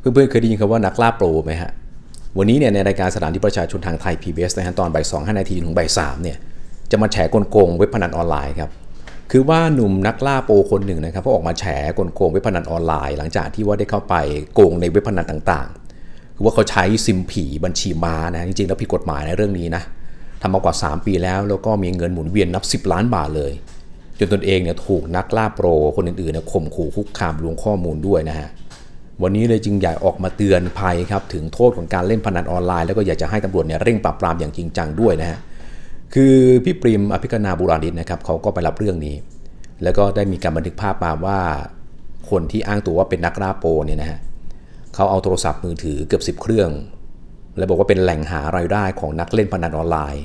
เพื่อนๆเคยได้ยินคำว่านักล่าโปรไหมฮะ วันนี้เนี่ยในรายการสถานที่ประชาชนทางไทย PBS นะฮะตอนบ่ายสองห้านาทีถึงบ่ายสามเนี่ยจะมาแฉกลโกงเว็บพนันออนไลน์ครับ คือว่าหนุ่มนักล่าโปรคนหนึ่งนะครับเขาออกมาแฉกลโกงเว็บพนันออนไลน์ หลังจากที่ว่าได้เข้าไปโกงในเว็บพนันต่างๆ คือว่าเขาใช้ซิมผีบัญชีม้านะจริงๆแล้วผิดกฎหมายในเรื่องนี้นะทำมากว่า 3 ปีแล้ว แล้วก็มีเงินหมุนเวียนนับ 10 ล้านบาทเลยจนตนเองเนี่ยถูกนักล่าโปรคนอื่นๆเนี่ยข่มขู่คุกคามลวงข้อมูลด้วยนะฮะ วันนี้เลยจึงอยากออกมาเตือนภัยครับถึงโทษของการเล่นพนันออนไลน์แล้วก็อยากจะให้ตำรวจเนี่ยเร่งปราบปรามอย่างจริงจังด้วยนะฮะคือพี่ปริมอภิกนาบุราริศนะครับเขาก็ไปรับเรื่องนี้ แล้วก็ได้มีการบันทึกภาพมาว่าคนที่อ้างตัวว่าเป็นนักล่าโปเนี่ยนะฮะเขาเอาโทรศัพท์มือถือเกือบ 10 เครื่อง แล้วบอกว่าเป็นแหล่งหารายได้ของนักเล่นพนันออนไลน์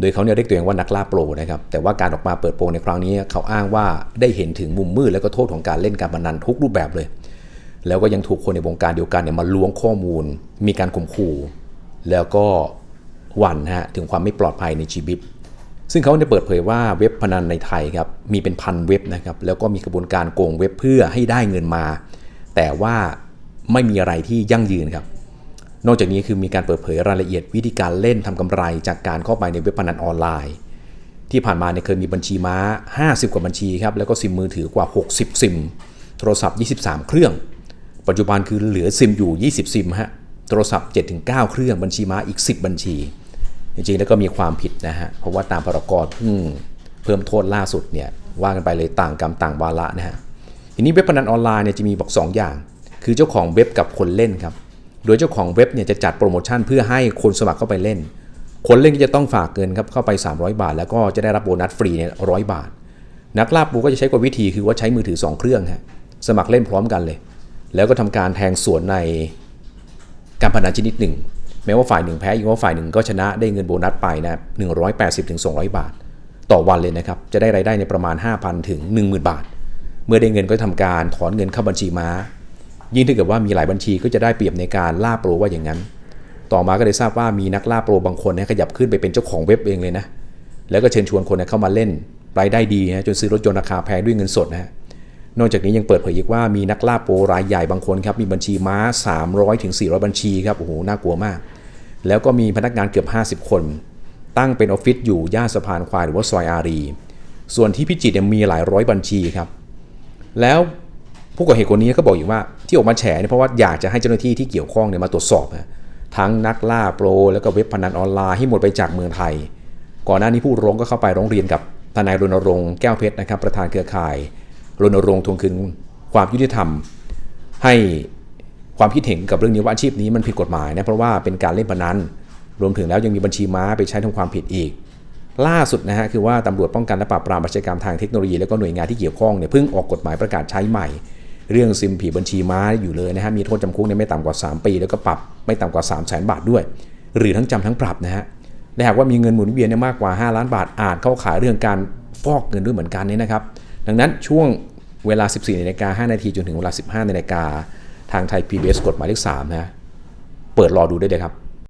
โดยเขาเนี่ยเรียกตัวเองว่านักล่าโปรนะครับแต่ว่าการออกมาเปิดโปงในครั้งนี้เขาอ้างว่าได้เห็นถึงมุมมืดและก็โทษของการเล่นการพนันทุกรูปแบบเลย แล้วก็ยังถูกคนในวงการเดียวกันเนี่ยมาล้วงข้อมูล มีการข่มขู่ แล้วก็หวั่นฮะถึงความไม่ปลอดภัยในชีวิต ซึ่งเขาได้เปิดเผยว่าเว็บพนันในไทยครับมีเป็นพันเว็บนะครับแล้วก็มีกระบวนการโกงเว็บเพื่อให้ได้เงินมา แต่ว่าไม่มีอะไรที่ยั่งยืนครับ นอกจากนี้คือมีการเปิดเผยรายละเอียดวิธีการเล่นทำกำไรจากการเข้าไปในเว็บพนันออนไลน์ ที่ผ่านมาเนี่ยเคยมีบัญชีม้า 50 กว่าบัญชีครับแล้วก็ซิมมือถือกว่า 60 ซิม โทรศัพท์ 23 เครื่อง ปัจจุบันคือเหลือซิมอยู่ 20 ซิมฮะโทรศัพท์ 7-9 เครื่องบัญชีม้าอีก 10 บัญชี จริงๆ แล้วก็มีความผิดนะฮะ เพราะว่าตามพรกเพิ่งเพิ่มโทษล่าสุดเนี่ยว่ากันไปเลยต่างกรรมต่างวาระนะฮะทีนี้เว็บพนันออนไลน์เนี่ยจะมีบอก 2 อย่าง คือเจ้าของเว็บกับคนเล่นครับโดยเจ้าของเว็บเนี่ยจะจัดโปรโมชั่นเพื่อให้คนสมัครเข้าไปเล่น คนเล่นก็จะต้องฝากเงินครับเข้าไป 300 บาท แล้วก็จะได้รับโบนัสฟรีเนี่ยร้อยบาท นักล่าปูก็จะใช้กลวิธีคือว่าใช้มือถือ 2 เครื่องฮะสมัครเล่นพร้อมกันเลย แล้วก็ทำการแทงสวนในการพนันชนิดหนึ่ง แม้ว่าฝ่ายหนึ่งแพ้อีกว่าฝ่ายหนึ่งก็ชนะได้เงินโบนัสไปนะ180ถึง200 บาท ต่อวันเลยนะครับ จะได้รายได้ในประมาณ 5,000ถึง10,000 บาท เมื่อได้เงินก็ทำการถอนเงินเข้าบัญชีม้า ยิ่งถ้าเกิดว่ามีหลายบัญชีก็จะได้เปรียบในการล่าโปรว่าอย่างนั้น ต่อมาก็ได้ทราบว่ามีนักล่าโปรบางคนเนี่ยขยับขึ้นไปเป็นเจ้าของเว็บเองเลยนะแล้วก็เชิญชวนคนเนี่ยเข้ามาเล่นรายได้ดีนะจนซื้อรถยนต์ราคาแพงด้วยเงินสดนะฮะ นอกจากนี้ยังเปิดเผยอีกว่ามีนักล่าโปรรายใหญ่บางคนครับมีบัญชีม้า 300ถึง400บัญชีครับโอ้โหน่ากลัวมาก แล้วก็มีพนักงานเกือบ 50 คน ตั้งเป็นออฟฟิศอยู่ย่านสะพานควายหรือว่าซอยอารี ส่วนที่พิจิตรมีหลายร้อยบัญชีครับ แล้วผู้ก่อเหตุคนนี้ก็บอกอยู่ว่าที่ออกมาแฉเนี่ยเพราะว่าอยากจะให้เจ้าหน้าที่ที่เกี่ยวข้องเนี่ยมาตรวจสอบนะทั้งนักล่าโปร แล้วก็เว็บพนันออนไลน์ให้หมดไปจากเมืองไทย ก่อนหน้านี้ผู้ร้องก็เข้าไปร้องเรียนกับทนายรณรงค์แก้วเพชรนะครับประธานเครือข่าย รณรงค์ทวงคืนความยุติธรรม ให้ความคิดเห็นกับเรื่องนี้ว่าอาชีพนี้มันผิดกฎหมายนะเพราะว่าเป็นการเล่นพนันรวมถึงแล้วยังมีบัญชีม้าไปใช้ทำความผิดอีก ล่าสุดนะฮะคือว่าตำรวจป้องกันและปราบปรามอาชญากรรมทางเทคโนโลยีและก็หน่วยงานที่เกี่ยวข้องเนี่ยเพิ่งออกกฎหมายประกาศใช้ใหม่ เรื่องซิมผีบัญชีม้าอยู่เลยนะฮะมีโทษจำคุกเนี่ยไม่ต่ำกว่า 3 ปี แล้วก็ปรับไม่ต่ำกว่า 3 0 0 0 0 0บาทด้วย หรือทั้งจำทั้งปรับนะฮะและหากว่ามีเงินหมุนเวียนเนี่ยมากกว่า 5 ล้านบาทอาจเข้าขายเรื่องการฟอกเงินด้วยเหมือนกันนี่นะครับ ดังนั้นช่วง เวลา 14นาฬิกา5นาทีจนถึงเวลา 15นาฬิกาทางไทย PBS กฎหมายเลข3นะเปิดรอดูได้เลยครับ